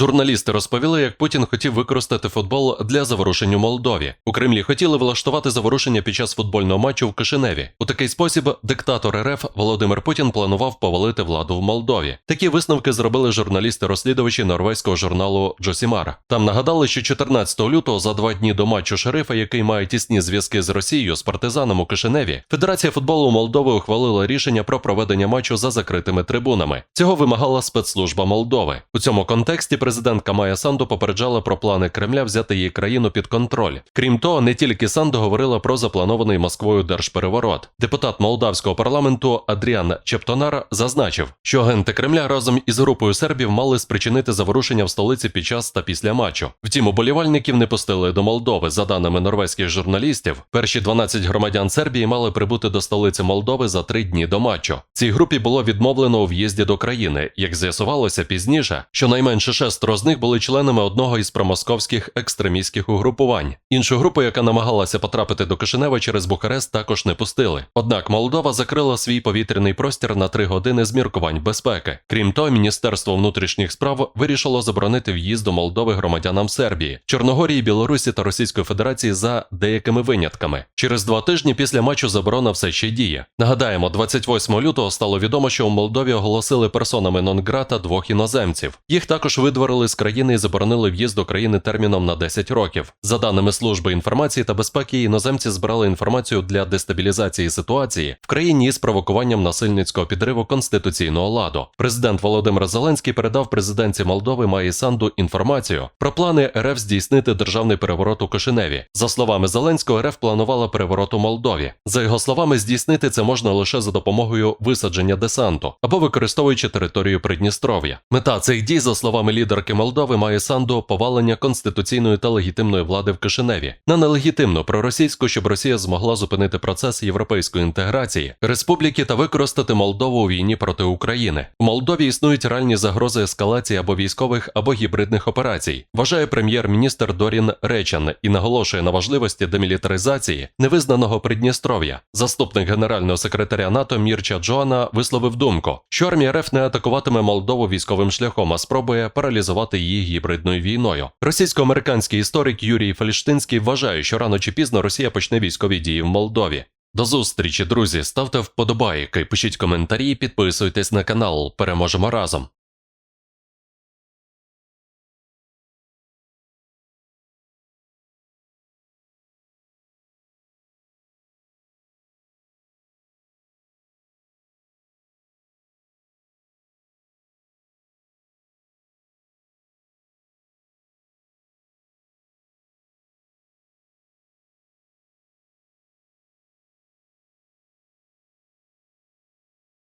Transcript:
Журналісти розповіли, як Путін хотів використати футбол для заворушень у Молдові. У Кремлі хотіли влаштувати заворушення під час футбольного матчу в Кишиневі. У такий спосіб диктатор РФ Володимир Путін планував повалити владу в Молдові. Такі висновки зробили журналісти-розслідувачі норвезького журналу Джосімар. Там нагадали, що 14 лютого, за два дні до матчу шерифа, який має тісні зв'язки з Росією з партизаном у Кишиневі, Федерація футболу Молдови ухвалила рішення про проведення матчу за закритими трибунами. Цього вимагала спецслужба Молдови. У цьому контексті президентка Майя Санду попереджала про плани Кремля взяти її країну під контроль. Крім того, не тільки Санду говорила про запланований Москвою держпереворот. Депутат молдавського парламенту Адріан Чептонар зазначив, що агенти Кремля разом із групою сербів мали спричинити заворушення в столиці під час та після матчу. Втім, уболівальників не пустили до Молдови. За даними норвезьких журналістів, перші 12 громадян Сербії мали прибути до столиці Молдови за три дні до матчу. Цій групі було відмовлено у в'їзді до країни. Як з'ясувалося пізніше, щонайменше шестеро з них були членами одного із промосковських екстремістських угрупувань. Іншу групу, яка намагалася потрапити до Кишинева через Бухарест, також не пустили. Однак Молдова закрила свій повітряний простір на три години з міркувань безпеки. Крім того, Міністерство внутрішніх справ вирішило заборонити в'їзд до Молдови громадянам Сербії, Чорногорії, Білорусі та Російської Федерації за деякими винятками. Через два тижні після матчу заборона все ще діє. Нагадаємо, 28 лютого стало відомо, що у Молдові оголосили персонами нон-грата двох іноземців. Їх також видворили з країни і заборонили в'їзд до країни терміном на 10 років. За даними служби інформації та безпеки, іноземці збирали інформацію для дестабілізації ситуації в країні із провокуванням насильницького підриву конституційного ладу. Президент Володимир Зеленський передав президентці Молдови Маї Санду інформацію про плани РФ здійснити державний переворот у Кишиневі. За словами Зеленського, РФ планувала переворот у Молдові. За його словами, здійснити це можна лише за допомогою висадження десанту або використовуючи територію Придністров'я. Мета цих дій, за словами лідерки Молдови, має Санду повалення конституційної та легітимної влади в Кишиневі на нелегітимну проросійську, щоб Росія змогла зупинити процес європейської інтеграції республіки та використати Молдову у війні проти України. У Молдові існують реальні загрози ескалації або військових, або гібридних операцій. Вважає прем'єр-міністр Дорін Речан і наголошує на важливості демілітаризації невизнаного Придністров'я. Заступник генерального секретаря НАТО Мірча Джоана висловив думку, що армія РФ не атакуватиме Молдову військовим шляхом, а спробує паралізувати її гібридною війною. Російсько-американський історик Юрій Фельштинський вважає, що рано чи пізно Росія почне військові дії в Молдові. До зустрічі, друзі. Ставте вподобайки, пишіть коментарі, підписуйтесь на канал. Переможемо разом.